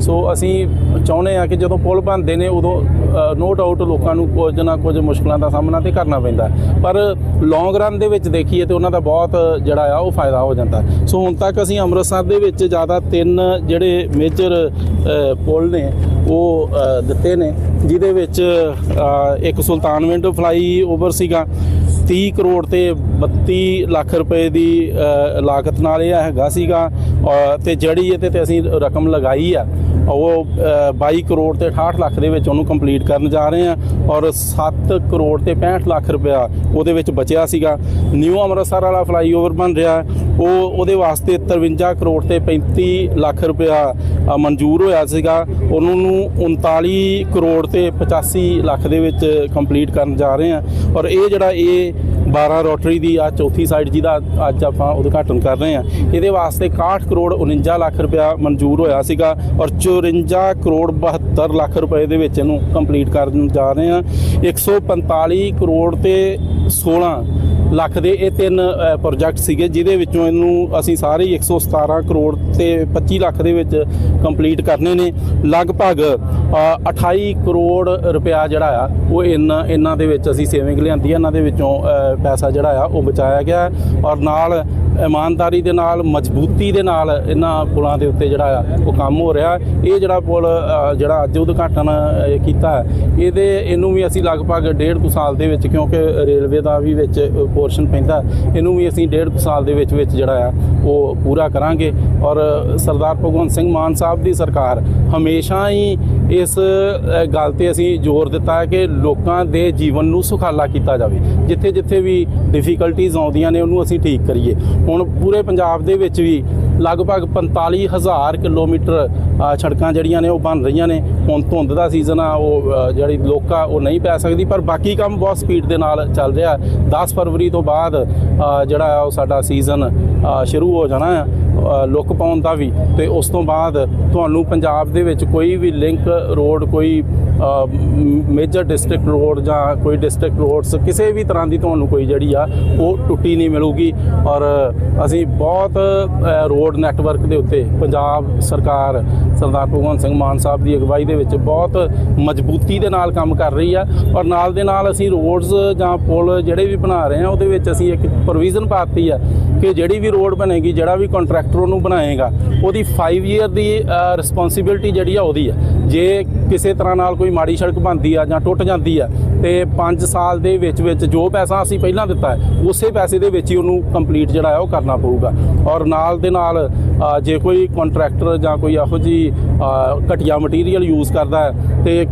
ਸੋ ਅਸੀਂ ਚਾਹੁੰਦੇ ਆ ਕਿ ਜਦੋਂ ਪੁਲ ਬਣਦੇ ਨੇ ਉਦੋਂ ਨੋ ਡਾਊਟ ਲੋਕਾਂ ਨੂੰ ਕੁਝ ਨਾ ਕੁਝ ਮੁਸ਼ਕਲਾਂ ਦਾ ਸਾਹਮਣਾ ਤੇ ਕਰਨਾ ਪੈਂਦਾ ਪਰ ਲੌਂਗ ਰਨ ਦੇ ਵਿੱਚ ਦੇਖੀਏ ਤੇ ਉਹਨਾਂ ਦਾ ਬਹੁਤ ਜਿਹੜਾ ਆ ਉਹ ਫਾਇਦਾ ਹੋ ਜਾਂਦਾ ਸੋ ਹੁਣ ਤੱਕ ਅਸੀਂ ਅੰਮ੍ਰਿਤਸਰ ਦੇ ਵਿੱਚ ਜ਼ਿਆਦਾ ਤਿੰਨ ਜਿਹੜੇ ਮੇਜਰ ਪੁਲ ਨੇ ਉਹ ਦਿੱਤੇ ਨੇ ਜਿਹਦੇ ਵਿੱਚ ਅ, ਇੱਕ ਸੁਲਤਾਨਵਿੰਡ ਫਲਾਈ ਓਵਰ ਸੀਗਾ 30 ਕਰੋੜ ਤੇ 32 ਲੱਖ ਰੁਪਏ ਦੀ ਲਾਗਤ ਨਾਲ ਇਹ ਹੈਗਾ ਸੀਗਾ ਅ, ਤੇ ਜਿਹੜੀ ਇਹਦੇ ਤੇ ਅਸੀਂ ਰਕਮ ਲਗਾਈ ਆ ਉਹ ਅ, 22 ਕਰੋੜ ਤੇ 68 ਲੱਖ ਦੇ ਵਿੱਚ ਉਹਨੂੰ ਕੰਪਲੀਟ ਕਰਨ ਜਾ ਰਹੇ ਆ ਔਰ 7 ਕਰੋੜ ਤੇ 65 ਲੱਖ ਰੁਪਇਆ ਉਹਦੇ ਵਿੱਚ ਬਚਿਆ ਸੀਗਾ। ਨਿਊ ਅੰਮ੍ਰਿਤਸਰ ਵਾਲਾ ਫਲਾਈਓਵਰ ਬਣ ਰਿਹਾ। ਉਹ ਉਹਦੇ ਵਾਸਤੇ 53 ਕਰੋੜ ਤੇ 35 ਲੱਖ ਰੁਪਇਆ ਮਨਜ਼ੂਰ ਹੋਇਆ ਸੀਗਾ। ਉਹਨਾਂ ਨੂੰ 39 ਕਰੋੜ ਤੇ 85 ਲੱਖ ਦੇ ਵਿੱਚ ਕੰਪਲੀਟ ਕਰਨ ਜਾ ਰਹੇ ਆ। ਔਰ ਇਹ ਜਿਹੜਾ ਇਹ 12 ਰੋਟਰੀ ਦੀ ਆ ਚੌਥੀ ਸਾਈਡ ਜਿਹਦਾ ਅੱਜ ਆਪਾਂ ਉਦਘਾਟਨ ਕਰ ਰਹੇ ਆ ਇਹਦੇ ਵਾਸਤੇ 61 ਕਰੋੜ 49 ਲੱਖ ਰੁਪਇਆ ਮਨਜ਼ੂਰ ਹੋਇਆ ਸੀਗਾ ਔਰ 54 ਕਰੋੜ 72 ਲੱਖ ਰੁਪਏ ਦੇ ਵਿੱਚ ਇਹਨੂੰ ਕੰਪਲੀਟ ਕਰਨ ਜਾ ਰਹੇ ਆ 145 ਕਰੋੜ ਤੇ 16 ਲੱਖ ਦੇ ਇਹ ਤਿੰਨ ਪ੍ਰੋਜੈਕਟ ਸੀਗੇ ਜਿਹਦੇ ਵਿੱਚੋਂ ਇਹਨੂੰ ਅਸੀਂ ਸਾਰੇ ਹੀ 117 ਕਰੋੜ ਤੇ 25 ਲੱਖ ਦੇ ਵਿੱਚ ਕੰਪਲੀਟ ਕਰਨੇ ਨੇ। ਲਗਭਗ ਅ, 28 ਕਰੋੜ ਰੁਪਇਆ ਜਿਹੜਾ ਆ ਉਹ ਇਹਨਾਂ ਇਹਨਾਂ ਦੇ ਵਿੱਚ ਅਸੀਂ ਸੇਵਿੰਗ ਲਿਆਂਦੀ ਆ। ਇਹਨਾਂ ਦੇ ਵਿੱਚੋਂ ਪੈਸਾ ਜਿਹੜਾ ਆ ਉਹ ਬਚਾਇਆ ਗਿਆ। ਔਰ ਨਾਲ ਇਮਾਨਦਾਰੀ ਦੇ ਨਾਲ ਮਜ਼ਬੂਤੀ ਦੇ ਨਾਲ ਇਹਨਾਂ ਪੁਲਾਂ ਦੇ ਉੱਤੇ ਜਿਹੜਾ ਆ ਉਹ ਕੰਮ ਹੋ ਰਿਹਾ। ਇਹ ਜਿਹੜਾ ਪੁਲ ਜਿਹੜਾ ਅੱਜ ਉਦਘਾਟਨ ਕੀਤਾ ਹੈ, ਇਹਦੇ ਇਹਨੂੰ ਵੀ ਅਸੀਂ ਲਗਭਗ ਡੇਢ ਕੁ ਸਾਲ ਦੇ ਵਿੱਚ ਕਿਉਂਕਿ ਰੇਲਵੇ ਦਾ ਵੀ ਵਿੱਚ ਪੋਰਸ਼ਨ ਪੈਂਦਾ ਇਹਨੂੰ ਵੀ ਅਸੀਂ ਡੇਢ ਕੁ ਸਾਲ ਦੇ ਵਿੱਚ ਵਿੱਚ ਜਿਹੜਾ ਆ ਉਹ ਪੂਰਾ ਕਰਾਂਗੇ। ਔਰ ਸਰਦਾਰ ਭਗਵੰਤ ਸਿੰਘ ਮਾਨ ਸਾਹਿਬ ਦੀ ਸਰਕਾਰ ਹਮੇਸ਼ਾ ਹੀ ਇਸ ਗੱਲ ਤੇ ਅਸੀਂ ਜ਼ੋਰ ਦਿੱਤਾ ਹੈ ਕਿ ਲੋਕਾਂ ਦੇ ਜੀਵਨ ਨੂੰ ਸੁਖਾਲਾ ਕੀਤਾ ਜਾਵੇ। ਜਿੱਥੇ ਜਿੱਥੇ ਵੀ ਡਿਫਿਕਲਟੀਆਂ ਆਉਂਦੀਆਂ ਨੇ ਉਹਨੂੰ ਅਸੀਂ ਠੀਕ ਕਰੀਏ। ਹੁਣ ਪੂਰੇ ਪੰਜਾਬ ਦੇ ਵਿੱਚ ਵੀ ਲਗਭਗ 45000 ਕਿਲੋਮੀਟਰ ਸੜਕਾਂ ਜਿਹੜੀਆਂ ਨੇ ਉਹ ਬਣ ਰਹੀਆਂ ਨੇ। ਹੁਣ ਧੁੰਦ ਦਾ ਸੀਜ਼ਨ ਆ ਉਹ ਅ, ਜਿਹੜੀ ਲੋਕਾਂ ਉਹ ਨਹੀਂ ਪੈ ਸਕਦੀ ਪਰ ਬਾਕੀ ਕੰਮ ਬਹੁਤ ਸਪੀਡ ਦੇ ਨਾਲ ਚੱਲ ਰਿਹਾ। 10 ਫਰਵਰੀ ਤੋਂ ਬਾਅਦ ਜਿਹੜਾ ਆ ਉਹ ਸਾਡਾ ਸੀਜ਼ਨ ਸ਼ੁਰੂ ਹੋ ਜਾਣਾ ਆ ਲੁੱਕ ਪਾਉਣ ਦਾ ਵੀ। ਤੇ ਉਸ ਤੋਂ ਬਾਅਦ ਤੁਹਾਨੂੰ ਪੰਜਾਬ ਦੇ ਵਿੱਚ ਕੋਈ ਵੀ ਲਿੰਕ ਰੋਡ ਕੋਈ ਮੇਜਰ ਡਿਸਟ੍ਰਿਕਟ ਰੋਡ ਜਾਂ ਕੋਈ ਡਿਸਟ੍ਰਿਕਟ ਰੋਡਸ ਕਿਸੇ ਵੀ ਤਰ੍ਹਾਂ ਦੀ ਤੁਹਾਨੂੰ ਕੋਈ ਜਿਹੜੀ ਆ, ਉਹ ਟੁੱਟੀ ਨਹੀਂ ਮਿਲੂਗੀ। ਔਰ ਅਸੀਂ ਬਹੁਤ ਰੋਡ ਨੈਟਵਰਕ ਦੇ ਉੱਤੇ ਪੰਜਾਬ ਸਰਕਾਰ ਸਰਦਾਰ ਭਗਵੰਤ ਸਿੰਘ ਮਾਨ ਸਾਹਿਬ ਦੀ ਅਗਵਾਈ ਦੇ ਵਿੱਚ ਬਹੁਤ ਮਜ਼ਬੂਤੀ ਦੇ ਨਾਲ ਕੰਮ ਕਰ ਰਹੀ ਆ। ਔਰ ਨਾਲ ਦੇ ਨਾਲ ਅਸੀਂ ਰੋਡਸ ਜਾਂ ਪੁਲ ਜਿਹੜੇ ਵੀ ਬਣਾ ਰਹੇ ਆ, ਉਹਦੇ ਵਿੱਚ ਅਸੀਂ ਇੱਕ ਪ੍ਰੋਵੀਜ਼ਨ ਪਾਤੀ ਆ ਕਿ ਜਿਹੜੀ ਵੀ ਰੋਡ ਬਣੇਗੀ, ਜਿਹੜਾ ਵੀ ਕੰਟਰੈਕਟਰ ਉਹਨੂੰ ਬਣਾਏਗਾ, ਉਹਦੀ 5 ਇਅਰ ਦੀ ਰਿਸਪੌਂਸਿਬਿਲਟੀ ਜਿਹੜੀ ਆ ਉਹਦੀ ਆ। ਜੇ ਕਿਸੇ ਤਰ੍ਹਾਂ ਨਾਲ ਕੋਈ ਮਾੜੀ ਸੜਕ ਬਣਦੀ ਆ ਜਾਂ ਟੁੱਟ ਜਾਂਦੀ ਆ ਤੇ 5 ਸਾਲ ਦੇ ਵਿੱਚ ਵਿੱਚ ਜੋ ਪੈਸਾ ਅਸੀਂ ਪਹਿਲਾਂ ਦਿੱਤਾ ਹੈ, ਉਸੇ ਪੈਸੇ ਦੇ ਵਿੱਚ ਹੀ ਉਹਨੂੰ ਕੰਪਲੀਟ ਜਿਹੜਾ ਹੈ ਉਹ ਕਰਨਾ ਪਊਗਾ। ਔਰ ਨਾਲ ਦੇ ਨਾਲ ਜੇ ਕੋਈ ਕੰਟਰੈਕਟਰ ਜਾਂ ਕੋਈ ਇਹੋ ਜੀ ਘਟੀਆ ਮਟੀਰੀਅਲ ਯੂਜ਼ ਕਰਦਾ ਹੈ, ਤੇ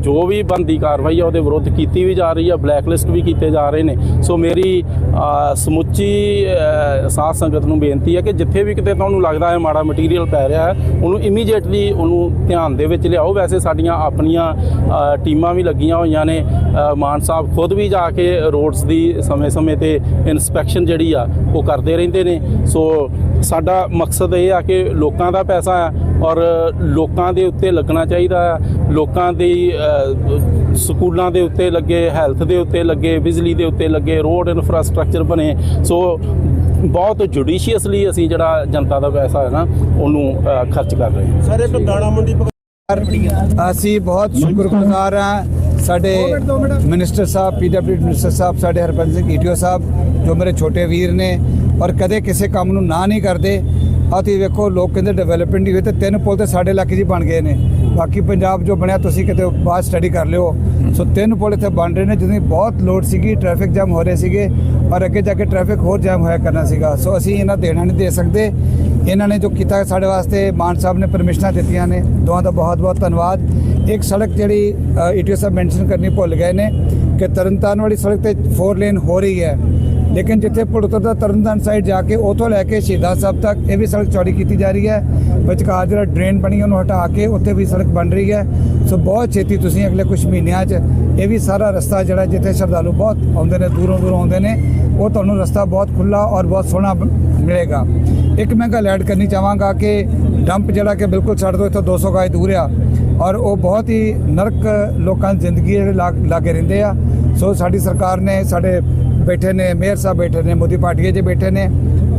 ਜੋ ਵੀ ਬੰਦੀ ਕਾਰਵਾਈ ਹੈ ਉਹਦੇ ਵਿਰੁੱਧ ਕੀਤੀ ਵੀ ਜਾ ਰਹੀ ਹੈ ਬਲੈਕ ਲਿਸਟ ਵੀ ਕੀਤੇ ਜਾ ਰਹੇ ਨੇ। ਸੋ ਮੇਰੀ ਸਮੁੱਚੀ ਸਾਧ ਸੰਗਤ ਨੂੰ ਬੇਨਤੀ ਹੈ ਕਿ ਜਿੱਥੇ ਵੀ ਕਿਤੇ ਤੁਹਾਨੂੰ ਲੱਗਦਾ ਹੈ ਮਾੜਾ ਮਟੀਰੀਅਲ ਪੈ ਰਿਹਾ ਹੈ, ਉਹਨੂੰ ਇਮੀਡੀਏਟਲੀ ਉਹਨੂੰ ਧਿਆਨ ਦੇ ਵਿੱਚ ਲਿਆਓ। ਵੈਸੇ ਸਾਡੀਆਂ ਆਪਣੀਆਂ ਟੀਮਾਂ ਵੀ ਲੱਗੀਆਂ ਹੋਈਆਂ ਨੇ ਮਾਨ ਸਾਹਿਬ ਖੁਦ ਵੀ ਜਾ ਕੇ ਰੋਡਸ ਦੀ ਸਮੇਂ-ਸਮੇਂ ਤੇ ਇਨਸਪੈਕਸ਼ਨ ਜਿਹੜੀ ਆ ਉਹ ਕਰਦੇ ਰਹਿੰਦੇ ਨੇ। ਸੋ ਸਾਡਾ ਮਕਸਦ ਇਹ ਆ ਕਿ ਲੋਕਾਂ ਦਾ ਪੈਸਾ ਆ ਔਰ ਲੋਕਾਂ ਦੇ ਉੱਤੇ ਲੱਗਣਾ ਚਾਹੀਦਾ ਆ। ਲੋਕਾਂ ਦੀ ਸਕੂਲਾਂ ਦੇ ਉੱਤੇ ਲੱਗੇ ਹੈਲਥ ਦੇ ਉੱਤੇ ਲੱਗੇ ਬਿਜਲੀ ਦੇ ਉੱਤੇ ਲੱਗੇ ਰੋਡ ਇਨਫਰਾਸਟ੍ਰਕਚਰ ਬਣੇ। ਸੋ ਬਹੁਤ ਜੁਡੀਸ਼ੀਅਸਲੀ ਅਸੀਂ ਜਿਹੜਾ ਜਨਤਾ ਦਾ ਪੈਸਾ ਹੈ ਨਾ ਉਹਨੂੰ ਖਰਚ ਕਰ ਰਹੇ ਹਾਂ। ਸਰ ਇੱਕ ਦਾਣਾ ਮੰਡੀ ਅਸੀਂ ਬਹੁਤ ਸ਼ੁਕਰਗੁਜ਼ਾਰ ਹਾਂ ਸਾਡੇ ਮਿਨਿਸਟਰ ਸਾਹਿਬ ਪੀਡਬਲਯੂ ਮਿਨਿਸਟਰ ਸਾਹਿਬ ਸਾਡੇ ਹਰਪੰਜ ਸਿੰਘ ਈਟੀਓ ਸਾਹਿਬ ਜੋ ਮੇਰੇ ਛੋਟੇ ਵੀਰ ਨੇ ਔਰ ਕਦੇ ਕਿਸੇ ਕੰਮ ਨੂੰ ਨਾ ਨਹੀਂ ਕਰਦੇ। ਆਹ ਤੁਸੀਂ ਵੇਖੋ ਲੋਕ ਕਹਿੰਦੇ ਡਿਵੈਲਪਮੈਂਟ ਹੀ ਹੋਈ ਤੇ ਤਿੰਨ ਪੁਲ ਤੇ ਸਾਡੇ ਇਲਾਕੇ 'ਚ ਬਣ ਗਏ ਨੇ। ਬਾਕੀ ਪੰਜਾਬ ਜੋ ਬਣਿਆ ਤੁਸੀਂ ਕਿਤੇ ਬਾਅਦ ਸਟੱਡੀ ਕਰ ਲਿਓ। ਸੋ ਤਿੰਨ ਪੁਲ ਇੱਥੇ ਬਣ ਰਹੇ ਨੇ ਜਿਹਦੀ ਬਹੁਤ ਲੋਡ ਸੀਗੀ ਟ੍ਰੈਫਿਕ ਜਾਮ ਹੋ ਰਹੇ ਸੀਗੇ ਔਰ ਅੱਗੇ ਜਾ ਕੇ ਟ੍ਰੈਫਿਕ ਹੋਰ ਜਾਮ ਹੋਇਆ ਕਰਨਾ ਸੀਗਾ। ਸੋ ਅਸੀਂ ਇਹਨਾਂ ਦੇਣਾ ਨਹੀਂ ਦੇ ਸਕਦੇ। ਇਹਨਾਂ ਨੇ ਜੋ ਕੀਤਾ ਸਾਡੇ ਵਾਸਤੇ ਮਾਨ ਸਾਹਿਬ ਨੇ ਪਰਮਿਸ਼ਨਾਂ ਦਿੱਤੀਆਂ ਨੇ ਦੋਵਾਂ ਦਾ ਬਹੁਤ ਬਹੁਤ ਧੰਨਵਾਦ। ਇੱਕ ਸੜਕ ਜਿਹੜੀ ਈਟੀਓ ਸਾਹਿਬ ਮੈਂਸ਼ਨ ਕਰਨੀ ਭੁੱਲ ਗਏ ਨੇ ਕਿ ਤਰਨਤਾਰਨ ਵਾਲੀ ਸੜਕ ਤੇ 4 ਲੇਨ ਹੋ ਰਹੀ ਹੈ। ਲੇਕਿਨ ਜਿੱਥੇ ਪੁੜਤਰ ਦਾ ਤਰਨਤਾਰਨ ਸਾਈਡ ਜਾ ਕੇ, ਉਥੋਂ ਲੈ ਕੇ ਸ਼ਹੀਦਾਂ ਸਾਹਿਬ ਤੱਕ ਇਹ ਵੀ ਸੜਕ ਚੌੜੀ ਕੀਤੀ ਜਾ ਰਹੀ ਹੈ। ਵਿਚਕਾਰ ਜਿਹੜਾ ਡਰੇਨ ਬਣੀ ਉਹਨੂੰ ਹਟਾ ਕੇ ਉੱਥੇ ਵੀ ਸੜਕ ਬਣ ਰਹੀ ਹੈ। ਸੋ ਬਹੁਤ ਛੇਤੀ ਤੁਸੀਂ ਅਗਲੇ ਕੁਝ ਮਹੀਨਿਆਂ 'ਚ ਇਹ ਵੀ ਸਾਰਾ ਰਸਤਾ ਜਿਹੜਾ ਜਿੱਥੇ ਸ਼ਰਧਾਲੂ ਬਹੁਤ ਆਉਂਦੇ ਨੇ, ਦੂਰੋਂ ਦੂਰੋਂ ਆਉਂਦੇ ਨੇ, ਉਹ ਤੁਹਾਨੂੰ ਰਸਤਾ ਬਹੁਤ ਖੁੱਲਾ ਔਰ ਬਹੁਤ ਸੋਹਣਾ ਮਿਲੇਗਾ। ਇੱਕ ਮੈਂ ਗੱਲ ਐਡ ਕਰਨੀ ਚਾਹਾਂਗਾ ਕਿ ਡੰਪ ਜਿਹੜਾ ਕਿ ਬਿਲਕੁਲ ਛੱਡ ਦੋ ਇੱਥੋਂ 200 ਗਾਜ ਦੂਰ ਆ ਔਰ ਉਹ ਬਹੁਤ ਹੀ ਨਰਕ ਲੋਕਾਂ ਦੀ ਜ਼ਿੰਦਗੀ ਜਿਹੜੇ ਲਾ- ਲਾਗੇ ਰਹਿੰਦੇ ਆ। ਸੋ ਸਾਡੀ ਸਰਕਾਰ ਨੇ, ਸਾਡੇ ਬੈਠੇ ਨੇ, ਮੇਅਰ ਸਾਹਿਬ ਬੈਠੇ ਨੇ, ਮੋਦੀ ਪਾਰਟੀ 'ਚ ਬੈਠੇ ਨੇ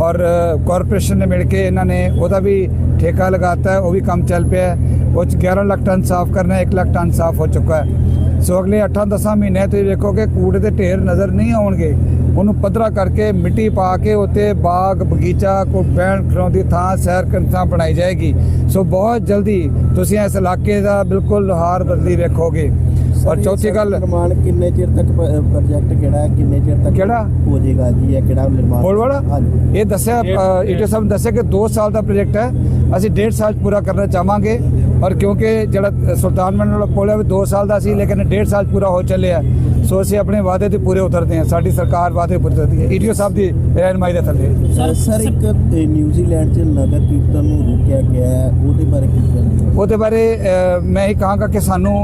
ਔਰ ਕਾਰਪੋਰੇਸ਼ਨ ਨੇ ਮਿਲ ਕੇ ਇਹਨਾਂ ਨੇ ਉਹਦਾ ਵੀ ਠੇਕਾ ਲਗਾਤਾ ਹੈ ਉਹ ਵੀ ਕੰਮ ਚੱਲ ਪਿਆ ਹੈ। ਉਹ 'ਚ 11 ਲੱਖ ਟਨ ਸਾਫ਼ ਕਰਨਾ ਹੈ 1 ਲੱਖ ਟਨ ਸਾਫ਼ ਹੋ ਚੁੱਕਾ ਹੈ। ਸੋ ਅਗਲੇ 8-10 ਮਹੀਨੇ ਤੁਸੀਂ ਵੇਖੋਗੇ, ਕੂੜੇ ਦੇ ਢੇਰ ਨਜ਼ਰ ਨਹੀਂ ਆਉਣਗੇ। ਉਹਨੂੰ ਪੱਧਰਾ ਕਰਕੇ ਮਿੱਟੀ ਪਾ ਕੇ ਉੱਤੇ ਬਾਗ ਬਗੀਚਾ ਕੋ ਬੈਣ ਖੜਾਉਣ ਦੀ ਥਾਂ ਸੈਰ ਕਰਨ ਥਾਂ ਬਣਾਈ ਜਾਏਗੀ। ਸੋ ਬਹੁਤ ਜਲਦੀ ਤੁਸੀਂ ਇਸ ਇਲਾਕੇ ਦਾ ਬਿਲਕੁਲ ਲੋਹਾਰ ਬਦਲੀ ਵੇਖੋਗੇ। ਔਰ ਚੌਥੀ ਗੱਲ ਨਿਰਮਾਣ ਕਿੰਨੇ ਚਿਰ ਤੱਕ ਪ੍ਰੋਜੈਕਟ ਕਿਹੜਾ ਹੈ? ਕਿੰਨੇ ਚਿਰ ਤੱਕ ਕਿਹੜਾ? ਹੋ ਜਾਏਗਾ ਜੀ ਇਹ ਕਿਹੜਾ ਨਿਰਮਾਣ? ਪੁਲ ਵਾਲਾ? ਹਾਂਜੀ। ਇਹ ਦੱਸਿਆ ਸਾਹਿਬ ਨੇ ਦੱਸਿਆ ਕਿ 2 ਸਾਲ ਦਾ ਪ੍ਰੋਜੈਕਟ ਹੈ। ਅਸੀਂ 1.5 ਸਾਲ ਪੂਰਾ ਕਰਨਾ ਚਾਹਾਂਗੇ। ਔਰ ਕਿਉਂਕਿ ਜਿਹੜਾ ਸੁਲਤਾਨਮੰਡ ਵਾਲਾ ਪੁਲ ਹੈ ਉਹ 2 ਸਾਲ ਦਾ ਸੀ ਲੇਕਿਨ 1.5 ਸਾਲ ਪੂਰਾ ਹੋ ਚੱਲਿਆ। ਸੋ ਅਸੀਂ ਆਪਣੇ ਵਾਅਦੇ ਤੇ ਪੂਰੇ ਉਤਰਦੇ ਹਾਂ। ਸਾਡੀ ਸਰਕਾਰ ਵਾਅਦੇ ਪੂਰੇ ਉਤਰਦੀ ਹੈ। ਈਟੀਓ ਸਾਹਿਬ ਦੀ ਰਹਿਨਮਾਈ ਦੇ ਥੱਲੇ। ਸਰ ਸਰ ਇੱਕ ਨਿਊਜ਼ੀਲੈਂਡ 'ਚ ਨਗਰ ਕੀਰਤਨ ਨੂੰ ਰੋਕਿਆ ਗਿਆ ਹੈ। ਉਹਦੇ ਬਾਰੇ ਕੀ ਕਹਿਣਾ ਉਹਦੇ ਬਾਰੇ ਮੈਂ ਇਹ ਕਹਾਂਗਾ ਕਿ ਸਾਨੂੰ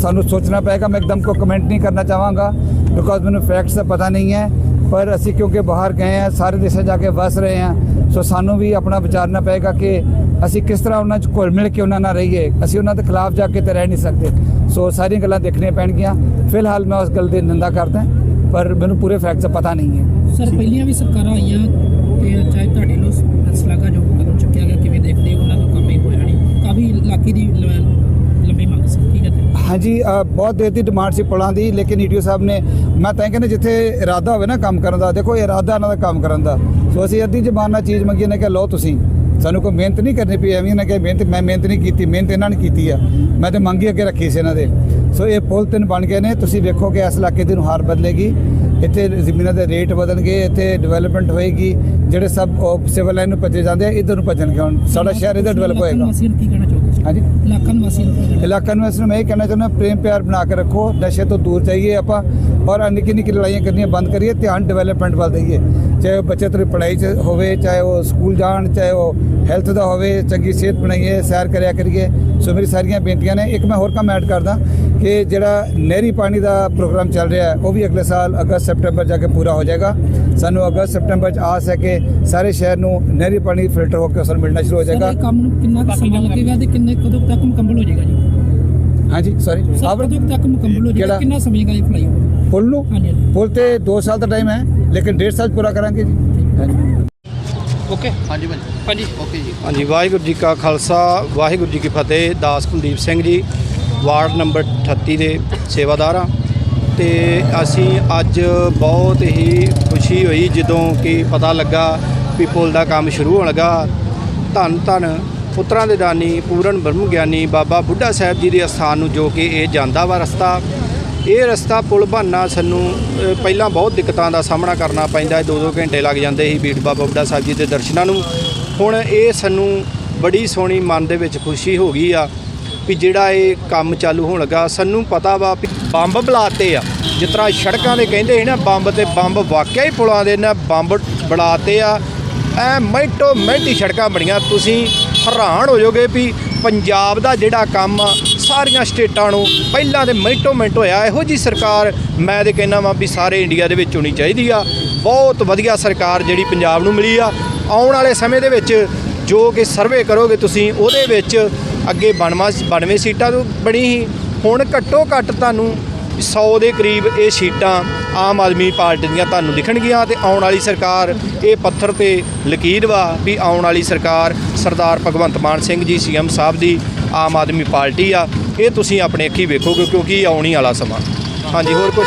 ਸਾਨੂੰ ਸੋਚਣਾ ਪਏਗਾ। ਮੈਂ ਇੱਕਦਮ ਕੋ ਕਮੈਂਟ ਨਹੀਂ ਕਰਨਾ ਚਾਹਾਂਗਾ ਬਿਕੋਜ਼ ਮੈਨੂੰ ਫੈਕਟਸ ਦਾ ਪਤਾ ਨਹੀਂ ਹੈ। ਪਰ ਅਸੀਂ ਕਿਉਂਕਿ ਬਾਹਰ ਗਏ ਹਾਂ ਸਾਰੇ ਦੇਸ਼ਾਂ ਜਾ ਕੇ ਵਸ ਰਹੇ ਹਾਂ ਸੋ ਸਾਨੂੰ ਵੀ ਆਪਣਾ ਵਿਚਾਰਨਾ ਪਏਗਾ ਕਿ ਅਸੀਂ ਕਿਸ ਤਰ੍ਹਾਂ ਉਹਨਾਂ 'ਚ ਘੁਲ ਮਿਲ ਕੇ ਉਹਨਾਂ ਨਾਲ ਰਹੀਏ? ਅਸੀਂ ਉਹਨਾਂ ਦੇ ਖਿਲਾਫ ਜਾ ਕੇ ਤਾਂ ਰਹਿ ਨਹੀਂ ਸਕਦੇ। ਸੋ ਸਾਰੀਆਂ ਗੱਲਾਂ ਦੇਖਣੀਆਂ ਪੈਣਗੀਆਂ। ਫਿਲਹਾਲ ਮੈਂ ਉਸ ਗੱਲ ਦੀ ਨਿੰਦਾ ਕਰਦਾ ਪਰ ਮੈਨੂੰ ਪੂਰੇ ਫੈਕਟਸ ਦਾ ਪਤਾ ਨਹੀਂ ਹੈ। ਸਰ ਪਹਿਲੀਆਂ ਵੀ ਸਰਕਾਰਾਂ ਆਈਆਂ ਤੇ ਚਾਹੇ ਤੁਹਾਡੇ ਲੋ ਸਲਾਗਾ ਜੋ ਕਦਮ ਚੁੱਕਿਆ ਗਿਆ ਕਿਵੇਂ ਦੇਖਦੇ ਹੋ? ਉਹਨਾਂ ਦਾ ਕੰਮ ਹੀ ਹੋਇਆ ਨਹੀਂ। ਕਾਫੀ ਇਲਾਕੇ ਦੀ ਲੰਬੀ ਮੰਗ ਸੀ। ਕੀ ਕਹਿੰਦੇ ਹੋ? ਹਾਂਜੀ ਬਹੁਤ ਦੇਰ ਦੀ ਡਿਮਾਂਡ ਸੀ ਪੁਲਾਂ ਦੀ ਲੇਕਿਨ ਈਡੀਓ ਸਾਹਿਬ ਨੇ ਮੈਂ ਤਾਂ ਇਹ ਕਹਿੰਦਾ ਜਿੱਥੇ ਇਰਾਦਾ ਹੋਵੇ ਨਾ ਕੰਮ ਕਰਨ ਦਾ ਦੇਖੋ ਇਰਾਦਾ ਇਹਨਾਂ ਦਾ ਕੰਮ ਕਰਨ ਦਾ। ਸੋ ਅਸੀਂ ਅੱਧੀ ਜ਼ਬਾਨ ਨਾਲ ਚੀਜ਼ ਮੰਗੀ ਨੇ ਕਿ ਲਓ ਤੁਸੀਂ। ਸਾਨੂੰ ਕੋਈ ਮਿਹਨਤ ਨਹੀਂ ਕਰਨੀ ਪਈ ਐਵੇਂ ਨਾ ਕਿ ਮਿਹਨਤ ਮੈਂ ਮਿਹਨਤ ਨਹੀਂ ਕੀਤੀ ਮਿਹਨਤ ਇਹਨਾਂ ਨੇ ਕੀਤੀ ਆ। ਮੈਂ ਤੇ ਮੰਗੀ ਅੱਗੇ ਰੱਖੀ ਸੀ ਇਹਨਾਂ ਦੇ। ਸੋ ਇਹ ਪੁਲ ਤਿੰਨ ਬਣ ਗਏ ਨੇ ਤੁਸੀਂ ਵੇਖੋ ਕਿ ਇਸ ਇਲਾਕੇ ਦੀ ਨੁਹਾਰ ਬਦਲੇਗੀ। ਇੱਥੇ ਜ਼ਮੀਨਾਂ ਦੇ ਰੇਟ ਬਦਲਣਗੇ ਇੱਥੇ ਡਿਵੈਲਪਮੈਂਟ ਹੋਏਗੀ ਜਿਹੜੇ ਸਭ ਸਿਵਲ ਲਾਈਨ ਨੂੰ ਭੱਜੇ ਜਾਂਦੇ ਆ ਇਧਰ ਨੂੰ ਭੱਜਣਗੇ ਹੁਣ। ਸਾਡਾ ਸ਼ਹਿਰ ਇਧਰ ਡਿਵੈਲਪ ਹੋਏਗਾ। ਹਾਂਜੀ। ਇਲਾਕਾ ਨਿਵਾਸੀਆਂ ਨੂੰ ਕੀ ਕਹਿਣਾ। ਇਲਾਕਾ ਨਿਵਾਸੀਆਂ ਨੂੰ ਮੈਂ ਇਹ ਕਹਿਣਾ ਚਾਹੁੰਦਾ ਪ੍ਰੇਮ ਪਿਆਰ ਬਣਾ ਕੇ ਰੱਖੋ ਨਸ਼ੇ ਤੋਂ ਦੂਰ ਜਾਈਏ ਆਪਾਂ ਔਰ ਨਿੱਕੀ ਨਿੱਕੀ ਲੜਾਈਆਂ ਕਰਨੀਆਂ ਬੰਦ ਕਰੀਏ ਧਿਆਨ ਡਿਵੈਲਪਮੈਂਟ ਵੱਲ ਦੇਈਏ। ਚਾਹੇ ਉਹ ਬੱਚੇ ਦੀ ਪੜ੍ਹਾਈ 'ਚ ਹੋਵੇ ਚਾਹੇ ਉਹ ਸਕੂਲ ਜਾਣ ਚਾਹੇ ਉਹ ਹੈਲਥ ਦਾ ਹੋਵੇ ਚੰਗੀ ਸਿਹਤ ਬਣਾਈਏ ਸੈਰ ਕਰਿਆ ਕਰੀਏ। ਸੋ ਮੇਰੀ ਸਾਰੀਆਂ ਬੇਨਤੀਆਂ ਨੇ ਇੱਕ ਮੈਂ ਹੋਰ ਕੰਮ ਐਡ ਕਰਦਾ ਕਿ ਜਿਹੜਾ ਨਹਿਰੀ ਪਾਣੀ ਦਾ ਪ੍ਰੋਗਰਾਮ ਚੱਲ ਰਿਹਾ ਹੈ ਉਹ ਵੀ ਅਗਲੇ ਸਾਲ ਅਗਸਤ ਸਪਟੈਂਬਰ ਜਾ ਕੇ ਪੂਰਾ ਹੋ ਜਾਏਗਾ। ਸਾਨੂੰ ਅਗਸਤ ਸਪਟੈਂਬਰ 'ਚ ਆਸ ਹੈ ਕਿ ਸਾਰੇ ਸ਼ਹਿਰ ਨੂੰ ਨਹਿਰੀ ਪਾਣੀ ਫਿਲਟਰ ਹੋ ਕੇ ਉਸ ਨੂੰ ਮਿਲਣਾ ਸ਼ੁਰੂ ਹੋ ਜਾਏਗਾ ਇਹ ਕੰਮ ਨੂੰ ਕਿੰਨਾ ਸਮਾਂ ਲੱਗੇਗਾ ਤੇ ਕਿੰਨੇ ਕਦੋਂ ਤੱਕ ਮੁਕੰਮਲ ਹੋ ਜਾਏਗਾ ਜੀ? ਹਾਂਜੀ ਸੌਰੀ ਸਰ ਕਦੋਂ ਤੱਕ ਮੁਕੰਮਲ ਹੋ? ਜਾਏਗਾ? ਕਿੰਨਾ ਸਮੇਂ ਦਾ ਇਹ ਫਲਾਈਓਵਰ ਪੁੱਲ ਨੂੰ? ਪੁੱਲ ਤੇ 2 ਸਾਲ ਦਾ ਟਾਈਮ ਹੈ ਲੇਕਿਨ 1.5 ਸਾਲ ਪੂਰਾ ਕਰਾਂਗੇ ਜੀ। ਹਾਂਜੀ। ਓਕੇ। ਹਾਂਜੀ ਭਾਜੀ। ਹਾਂਜੀ। ਓਕੇ ਜੀ। ਹਾਂਜੀ ਵਾਹਿਗੁਰੂ ਜੀ ਕਾ ਖਾਲਸਾ ਵਾਹਿਗੁਰੂ ਜੀ ਕੀ ਫਤਿਹ ਦਾਸ ਕੁਲਦੀਪ ਸਿੰਘ ਜੀ। ਵਾਰਡ ਨੰਬਰ 38 ਦੇ ਸੇਵਾਦਾਰ। ਹਾਂ ਤੇ ਅਸੀਂ ਅੱਜ ਬਹੁਤ ਹੀ ਖੁਸ਼ੀ ਹੋਈ ਜਦੋਂ ਕਿ ਪਤਾ ਲੱਗਾ ਵੀ ਪੁਲ ਦਾ ਕੰਮ ਸ਼ੁਰੂ ਹੋਣ ਲੱਗਾ। ਧੰਨ ਧੰਨ ਪੁੱਤਰਾਂ ਦੇ ਦਾਨੀ ਪੂਰਨ ਬ੍ਰਹਮ ਗਿਆਨੀ ਬਾਬਾ ਬੁੱਢਾ ਸਾਹਿਬ ਜੀ ਦੇ ਅਸਥਾਨ ਨੂੰ ਜੋ ਕਿ ਇਹ ਜਾਂਦਾ ਵਾ ਰਸਤਾ। ਇਹ ਰਸਤਾ ਪੁਲ ਬਣਨਾ ਸਾਨੂੰ ਪਹਿਲਾਂ ਬਹੁਤ ਦਿੱਕਤਾਂ ਦਾ ਸਾਹਮਣਾ ਕਰਨਾ ਪੈਂਦਾ। ਹੈ ਦੋ ਦੋ ਘੰਟੇ ਲੱਗ ਜਾਂਦੇ ਸੀ ਬੀੜ ਬਾਬਾ ਬੁੱਢਾ ਸਾਹਿਬ ਜੀ ਦੇ ਦਰਸ਼ਨਾਂ ਨੂੰ। ਹੁਣ ਇਹ ਸਾਨੂੰ ਬੜੀ ਸੋਹਣੀ ਮਨ ਦੇ ਵਿੱਚ ਖੁਸ਼ੀ ਹੋ ਗਈ ਆ। ਵੀ ਜਿਹੜਾ ਇਹ ਕੰਮ ਚਾਲੂ ਹੋਣ ਲੱਗਾ, ਸਾਨੂੰ ਪਤਾ ਵਾ ਵੀ ਬੰਬ ਬਲਾਤੇ ਆ। ਜਿਸ ਤਰ੍ਹਾਂ ਸੜਕਾਂ ਦੇ ਕਹਿੰਦੇ ਸੀ ਨਾ, ਬੰਬ ਤੇ ਬੰਬ ਵਾਕਿਆ ਹੀ ਪੁਲਾਂ ਦੇ ਨਾ ਬੰਬ ਬਲਾਤੇ ਆ। ਐ ਮਿੰਟੋ ਮਿੰਟ ਹੀ ਸੜਕਾਂ ਬਣੀਆਂ। ਤੁਸੀਂ ਹੈਰਾਨ ਹੋ ਜਾਓਗੇ ਵੀ ਪੰਜਾਬ ਦਾ ਜਿਹੜਾ ਕੰਮ ਆ, ਸਾਰੀਆਂ ਸਟੇਟਾਂ ਨੂੰ ਪਹਿਲਾਂ ਤੇ ਮਿੰਟੋ ਮਿੰਟ ਹੋਇਆ। ਇਹੋ ਜੀ ਸਰਕਾਰ ਮੈਂ ਤੇ ਕਹਿੰਦਾ ਵਾਂ ਵੀ ਸਾਰੇ ਇੰਡੀਆ ਦੇ ਵਿੱਚ ਹੋਣੀ ਚਾਹੀਦੀ ਆ। ਬਹੁਤ ਵਧੀਆ ਸਰਕਾਰ ਜਿਹੜੀ ਪੰਜਾਬ ਨੂੰ ਮਿਲੀ ਆ। ਆਉਣ ਵਾਲੇ ਸਮੇਂ ਦੇ ਵਿੱਚ ਜੋ ਕਿ ਸਰਵੇ ਕਰੋਗੇ ਤੁਸੀਂ, ਉਹਦੇ ਵਿੱਚ ਅੱਗੇ 92 92 ਸੀਟਾਂ ਤੋਂ ਬਣੀ ਸੀ। ਹੁਣ ਘੱਟੋ ਘੱਟ ਤੁਹਾਨੂੰ 100 ਦੇ ਕਰੀਬ ਇਹ ਸੀਟਾਂ ਆਮ ਆਦਮੀ ਪਾਰਟੀ ਦੀਆਂ ਤੁਹਾਨੂੰ ਦਿਖਣਗੀਆਂ ਤੇ ਆਉਣ ਵਾਲੀ ਸਰਕਾਰ ਇਹ ਪੱਥਰ ਤੇ ਲਕੀਰ ਵਾ ਵੀ ਆਉਣ ਵਾਲੀ ਸਰਕਾਰ ਸਰਦਾਰ ਭਗਵੰਤ ਮਾਨ ਸਿੰਘ ਜੀ, ਸੀਐਮ ਸਾਹਿਬ ਦੀ ਆਮ ਆਦਮੀ ਪਾਰਟੀ ਆ। ਇਹ ਤੁਸੀਂ ਆਪਣੇ ਅੱਖੀ ਵੇਖੋਗੇ ਕਿਉਂਕਿ ਇਹ ਆਉਣੀ ਵਾਲਾ ਸਮਾਂ। ਹਾਂਜੀ, ਹੋਰ ਕੁਝ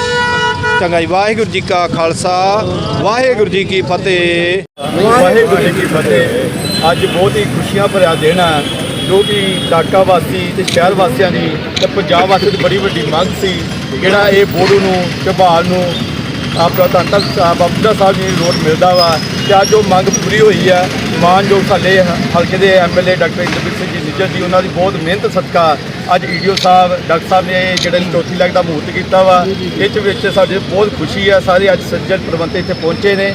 ਚੰਗਾ ਜੀ, ਵਾਹਿਗੁਰੂ ਜੀ ਕਾ ਖਾਲਸਾ, ਵਾਹਿਗੁਰੂ ਜੀ ਕੀ ਫਤਿਹ। ਵਾਹਿਗੁਰੂ ਜੀ ਕੀ ਫਤਿਹ। ਅੱਜ ਬਹੁਤ ਹੀ ਖੁਸ਼ੀਆਂ ਭਰਿਆ ਦਿਨ ਆ। ਜੋ ਕਿ ਇਲਾਕਾ ਵਾਸੀ ਤੇ ਸ਼ਹਿਰ ਵਾਸੀਆਂ ਦੀ ਤੇ ਪੰਜਾਬ ਵਾਸਤੇ ਦੀ ਬੜੀ ਵੱਡੀ ਮੰਗ ਸੀ, ਜਿਹੜਾ ਇਹ ਬੋੜੂ ਨੂੰ ਝਬਾਲ ਨੂੰ ਆਪਣਾ ਧੰਨ ਸਾਹਿਬ ਬਾਬੂਦਾ ਸਾਹਿਬ ਜੀ ਨੂੰ ਰੋਡ ਮਿਲਦਾ ਵਾ ਤੇ ਅੱਜ ਉਹ ਮੰਗ ਪੂਰੀ ਹੋਈ ਹੈ। ਮਾਨਯੋਗ ਸਾਡੇ ਹਲਕੇ ਦੇ ਐਮਐਲਏ ਡਾਕਟਰ ਇੰਦਰਜੀਤ ਸਿੰਘ ਜੀ ਨਿੱਜਰ ਜੀ, ਉਹਨਾਂ ਦੀ ਬਹੁਤ ਮਿਹਨਤ ਸਦਕਾ ਅੱਜ ਈਡੀਓ ਸਾਹਿਬ, ਡਾਕਟਰ ਸਾਹਿਬ ਨੇ ਇਹ ਜਿਹੜਾ ਚੌਥੀ ਲੱਖ ਦਾ ਮਹੂਰਤ ਕੀਤਾ ਵਾ, ਇਹ 'ਚ ਵਿੱਚ ਸਾਡੇ ਬਹੁਤ ਖੁਸ਼ੀ ਆ ਸਾਰੇ ਅੱਜ ਸੱਜਣ ਪ੍ਰਬੰਧ ਇੱਥੇ ਪਹੁੰਚੇ ਨੇ।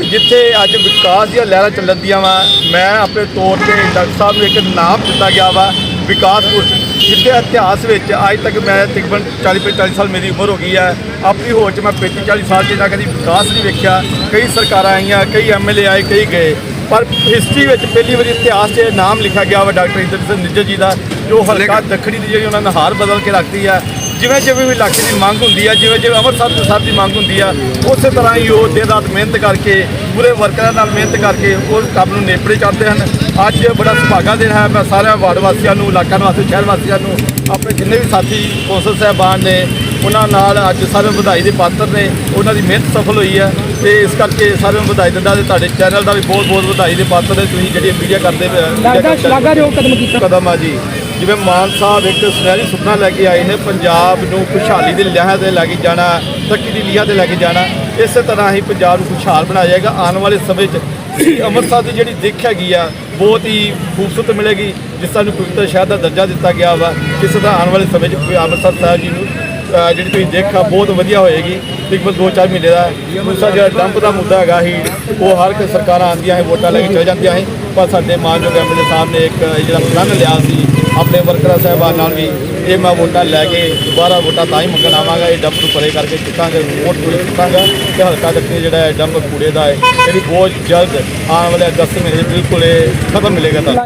ਜਿੱਥੇ ਅੱਜ ਵਿਕਾਸ ਦੀਆਂ ਲਹਿਰਾਂ ਚੱਲਣ ਦੀਆਂ ਵਾ ਮੈਂ ਆਪਣੇ ਤੌਰ ਤੇ ਡਾਕਟਰ ਸਾਹਿਬ ਨੂੰ ਇੱਕ ਨਾਮ ਦਿੱਤਾ ਗਿਆ ਵਾ ਵਿਕਾਸ ਪੁਰਸ਼ ਜਿੱਥੇ ਇਤਿਹਾਸ ਵਿੱਚ ਅੱਜ ਤੱਕ ਮੈਂ ਤਕਰੀਬਨ 40 45 ਸਾਲ ਮੇਰੀ ਉਮਰ ਹੋ ਗਈ ਹੈ ਆਪਣੀ ਹੋਸ਼ 'ਚ ਮੈਂ 35 40 ਸਾਲ ਜਿੰਨਾ ਕਦੀ ਵਿਕਾਸ ਨਹੀਂ ਵੇਖਿਆ ਕਈ ਸਰਕਾਰਾਂ ਆਈਆਂ ਕਈ ਐਮਐਲਏ ਆਏ ਕਈ ਗਏ ਪਰ ਹਿਸਟਰੀ ਵਿੱਚ ਪਹਿਲੀ ਵਾਰੀ ਇਤਿਹਾਸ 'ਚ ਨਾਮ ਲਿਖਿਆ ਗਿਆ ਵਾ ਡਾਕਟਰ ਇੰਦਰ ਸਿੰਘ ਨਿੱਜਰ ਜੀ ਦਾ ਜੋ ਹਲਕਾ ਦੱਖਣੀ ਦੀ ਜਿਹੜੀ ਉਹਨਾਂ ਨੇ ਹਾਰ ਬਦਲ ਕੇ ਰੱਖਦੀ ਹੈ ਜਿਵੇਂ ਜਿਵੇਂ ਵੀ ਇਲਾਕੇ ਦੀ ਮੰਗ ਹੁੰਦੀ ਆ ਜਿਵੇਂ ਜਿਵੇਂ ਅੰਮ੍ਰਿਤਸਰ ਦੇ ਸਾਹਿਬ ਦੀ ਮੰਗ ਹੁੰਦੀ ਆ ਉਸੇ ਤਰ੍ਹਾਂ ਹੀ ਉਹ ਦਿਨ ਰਾਤ ਮਿਹਨਤ ਕਰਕੇ ਪੂਰੇ ਵਰਕਰਾਂ ਨਾਲ ਮਿਹਨਤ ਕਰਕੇ ਉਸ ਕੰਮ ਨੂੰ ਨੇਪਰੇ ਚਾਹੁੰਦੇ ਹਨ। ਅੱਜ ਬੜਾ ਸੁਭਾਗਾ ਦਿਨ ਹੈ ਮੈਂ ਸਾਰਿਆਂ ਵਾਰਡ ਵਾਸੀਆਂ ਨੂੰ ਇਲਾਕਾ ਨਿਵਾਸੀ ਸ਼ਹਿਰ ਵਾਸੀਆਂ ਨੂੰ ਆਪਣੇ ਜਿੰਨੇ ਵੀ ਸਾਥੀ ਕੌਂਸਲ ਸਾਹਿਬਾਨ ਨੇ ਉਹਨਾਂ ਨਾਲ ਅੱਜ ਸਾਰੇ ਵਧਾਈ ਦੇ ਪਾਤਰ ਨੇ ਉਹਨਾਂ ਦੀ ਮਿਹਨਤ ਸਫਲ ਹੋਈ ਹੈ ਤੇ ਇਸ ਕਰਕੇ ਸਾਰਿਆਂ ਨੂੰ ਵਧਾਈ ਦਿੰਦਾ ਤੇ ਤੁਹਾਡੇ ਚੈਨਲ ਦਾ ਵੀ ਬਹੁਤ ਬਹੁਤ ਵਧਾਈ ਦੇ ਪਾਤਰ ਨੇ ਤੁਸੀਂ ਜਿਹੜੀ ਮੀਡੀਆ ਕਰਦੇ ਲੱਗਦਾ ਸ਼ਲਾਘਾਯੋਗ ਕਦਮ ਕੀਤਾ। ਕਦਮ ਆ ਜੀ। ਜਿਵੇਂ ਮਾਨ ਸਾਹਿਬ ਇੱਕ ਸੁਨਹਿਰੀ ਸੁਪਨਾ ਲੈ ਕੇ ਆਏ ਨੇ, ਪੰਜਾਬ ਨੂੰ ਖੁਸ਼ਹਾਲੀ ਦੇ ਲਿਆਹ ਤੇ ਲੈ ਕੇ ਜਾਣਾ, ਤਰੱਕੀ ਦੀ ਲੀਹਾਂ ਤੇ ਲੈ ਕੇ ਜਾਣਾ, ਇਸੇ ਤਰ੍ਹਾਂ ਹੀ ਪੰਜਾਬ ਨੂੰ ਖੁਸ਼ਹਾਲ ਬਣਾਇਆ ਜਾਏਗਾ। ਆਉਣ ਵਾਲੇ ਸਮੇਂ 'ਚ ਅੰਮ੍ਰਿਤਸਰ ਦੀ ਜਿਹੜੀ ਦਿੱਖ ਹੈਗੀ ਆ, ਬਹੁਤ ਹੀ ਖੂਬਸੂਰਤ ਮਿਲੇਗੀ, ਜਿਸ ਤਰ੍ਹਾਂ ਨੂੰ ਪਵਿੱਤਰ ਸ਼ਹਿਰ ਦਾ ਦਰਜਾ ਦਿੱਤਾ ਗਿਆ ਵਾ, ਇਸੇ ਤਰ੍ਹਾਂ ਆਉਣ ਵਾਲੇ ਸਮੇਂ 'ਚ ਅੰਮ੍ਰਿਤਸਰ ਸਾਹਿਬ ਜੀ ਨੂੰ ਅਹ ਜਿਹੜੀ ਤੁਸੀਂ ਦੇਖਾ ਬਹੁਤ ਵਧੀਆ ਹੋਏਗੀ। ਤਕਰੀਬਨ 2-4 ਮਹੀਨੇ ਦਾ ਦੂਸਰਾ ਜਿਹੜਾ ਡੰਪ ਦਾ ਮੁੱਦਾ ਹੈਗਾ ਸੀ, ਉਹ ਹਰ ਇੱਕ ਸਰਕਾਰਾਂ ਆਉਂਦੀਆਂ ਸੀ, ਵੋਟਾਂ ਲੈ ਕੇ ਚਲ ਜਾਂਦੀਆਂ ਸੀ, ਪਰ ਸਾਡੇ ਮਾਨਯੋਗ ਐਮਐਲਏ ਸਾਹਿਬ ਨੇ ਇੱਕ ਜਿਹੜਾ ਪ੍ਰਣ ਲਿਆ ਸੀ ਆਪਣੇ ਵਰਕਰਾਂ ਸਾਹਿਬਾਨ ਨਾਲ ਵੀ ਇਹ ਮੈਂ ਵੋਟਾਂ ਲੈ ਕੇ ਦੁਬਾਰਾ ਵੋਟਾਂ ਤਾਂ ਹੀ ਮੰਗਣ ਆਵਾਂਗਾ, ਇਹ ਡੰਪ ਨੂੰ ਪਰੇ ਕਰਕੇ ਚੁੱਕਾਂਗੇ ਵੋਟ ਪੂਰੀ ਚੁੱਕਾਂਗਾ ਤੇ ਹਲਕਾ ਦੱਖਣੀ ਜਿਹੜਾ ਹੈ ਡੰਪ ਕੂੜੇ ਦਾ ਹੈ, ਇਹਦੀ ਬਹੁਤ ਜਲਦ ਆਉਣ ਵਾਲੇ ਅਗਸਤ ਮਹੀਨੇ ਬਿਲਕੁਲ ਇਹ ਖਤਮ ਮਿਲੇਗਾ ਤਾਂ